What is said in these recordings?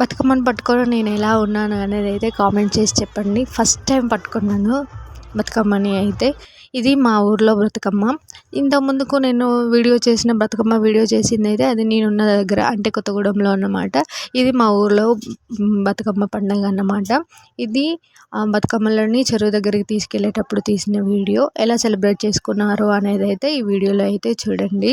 బతుకమ్మను పట్టుకోవడం నేను ఎలా ఉన్నాను అనేది అయితే కామెంట్ చేసి చెప్పండి. ఫస్ట్ టైం పట్టుకున్నాను బతుకమ్మని అయితే. ఇది మా ఊర్లో బతుకమ్మ ఇంతకు ముందుకు నేను వీడియో చేసిన బతుకమ్మ వీడియో చేసింది అయితే అది నేనున్న దగ్గర అంటే కొత్తగూడెంలో అన్నమాట. ఇది మా ఊర్లో బతుకమ్మ పండుగ అన్నమాట. ఇది బతుకమ్మలని చెరువు దగ్గరికి తీసుకెళ్ళేటప్పుడు తీసిన వీడియో. ఎలా సెలబ్రేట్ చేసుకున్నారు అనేది అయితే ఈ వీడియోలో అయితే చూడండి.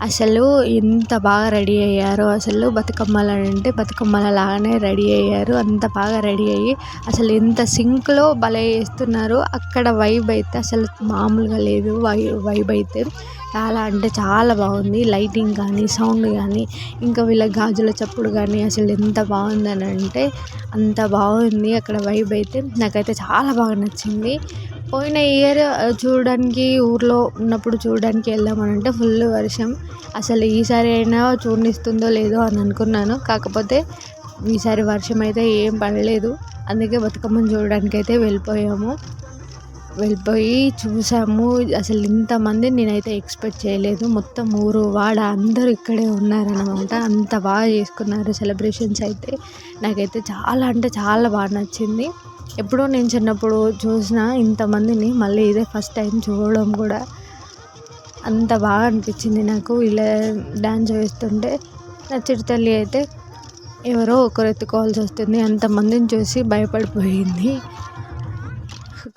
అసలు ఎంత బాగా రెడీ అయ్యారో అసలు బతుకమ్మలు అంటే బతుకమ్మల లాగానే రెడీ అయ్యారు. అంత బాగా రెడీ అయ్యి అసలు ఎంత సింక్లో భలే వేస్తున్నారు అక్కడ వైబ్ అయితే అసలు మామూలుగా లేదు. వై వైబ్ అయితే చాలా అంటే చాలా బాగుంది. లైటింగ్ కానీ సౌండ్ కానీ ఇంకా వీళ్ళ గాజుల చప్పుడు కానీ అసలు ఎంత బాగుందని అంటే అంత బాగుంది. అక్కడ వైబ్ అయితే నాకైతే చాలా బాగా నచ్చింది. పోయిన ఇయర్ చూడడానికి ఊర్లో ఉన్నప్పుడు చూడడానికి వెళ్దామని అంటే ఫుల్ వర్షం. అసలు ఈసారి అయినా చూడనిస్తుందో లేదో అని అనుకున్నాను. కాకపోతే ఈసారి వర్షం అయితే ఏం పడలేదు. అందుకే బతుకమ్మను చూడడానికి అయితే వెళ్ళిపోయాము. వెళ్ళిపోయి చూసాము. అసలు ఇంతమంది నేనైతే ఎక్స్పెక్ట్ చేయలేదు. మొత్తం ఊరు వాడ అందరూ ఇక్కడే ఉన్నారనమాట అంత బాగా చేసుకున్నారు సెలబ్రేషన్స్ అయితే. నాకైతే చాలా అంటే చాలా బాగా నచ్చింది. ఎప్పుడో నేను చిన్నప్పుడు చూసిన ఇంతమందిని మళ్ళీ ఇదే ఫస్ట్ టైం చూడడం కూడా అంత బాగా అనిపించింది నాకు. ఇలా డ్యాన్స్ వేస్తుంటే నా చిరుతల్లి అయితే ఎవరో ఒకరు ఎత్తుకోవాల్సి వస్తుంది. అంతమందిని చూసి భయపడిపోయింది.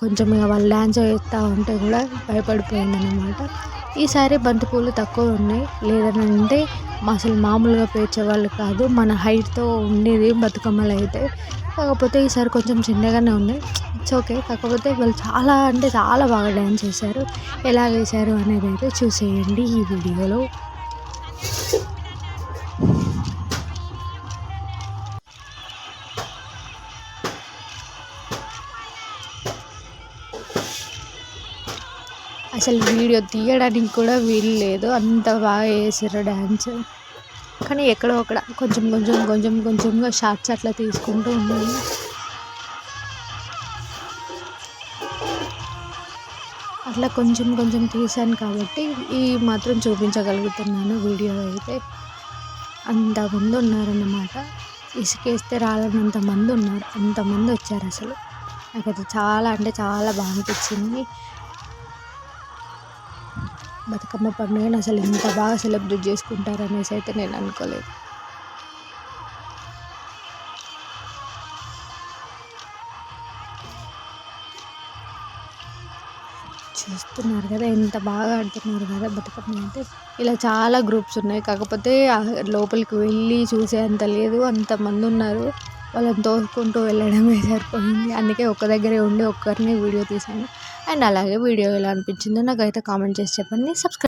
కొంచెం ఇక వాళ్ళు డ్యాన్స్ వేస్తూ ఉంటే కూడా భయపడిపోయింది అనమాట ఈసారి బంతిపూలు తక్కువ ఉన్నాయి. లేదని అసలు మామూలుగా పేర్చేవాళ్ళు కాదు. మన హైట్తో ఉండేది బతుకమ్మలు అయితే. కాకపోతే ఈసారి కొంచెం చిన్నగానే ఉన్నాయి. ఇట్స్ ఓకే కాకపోతే వాళ్ళు చాలా అంటే చాలా బాగా డ్యాన్స్ చేశారు. ఎలా వేశారు అనేది అయితే చూసేయండి ఈ వీడియోలో. అసలు వీడియో తీయడానికి కూడా వీలు లేదు. అంత బాగా వేసారు డ్యాన్స్ కానీ ఎక్కడో అక్కడ కొంచెం కొంచెం కొంచెం కొంచెంగా షార్ట్స్ అట్లా తీసుకుంటూ ఉన్నాను అట్లా కొంచెం కొంచెం తీసాను కాబట్టి ఈ మాత్రం చూపించగలుగుతున్నాను వీడియో అయితే. అంతమంది ఉన్నారన్నమాట. ఇసుకేస్తే రాలనంత మంది ఉన్నారు. అంతమంది వచ్చారు అసలు. నాకైతే చాలా అంటే చాలా బాగా అనిపించింది. బతుకమ్మ పండుగను అసలు ఇంత బాగా సెలబ్రేట్ చేసుకుంటారు అనేసి అయితే నేను అనుకోలేదు. చూస్తున్నారు కదా ఎంత బాగా ఆడుతున్నారు కదా బతుకమ్మ అంటే. ఇలా చాలా గ్రూప్స్ ఉన్నాయి. కాకపోతే లోపలికి వెళ్ళి చూసేంత లేదు. అంతమంది ఉన్నారు. వాళ్ళని తోసుకుంటూ వెళ్ళడమే సరిపోయింది. అందుకే ఒక్క దగ్గరే ఉండి ఒక్కరిని వీడియో తీశాను. అండ్ అలాగే వీడియో ఎలా అనిపించిందో నాకైతే కామెంట్ చేసి చెప్పండి. సబ్స్క్రైబ్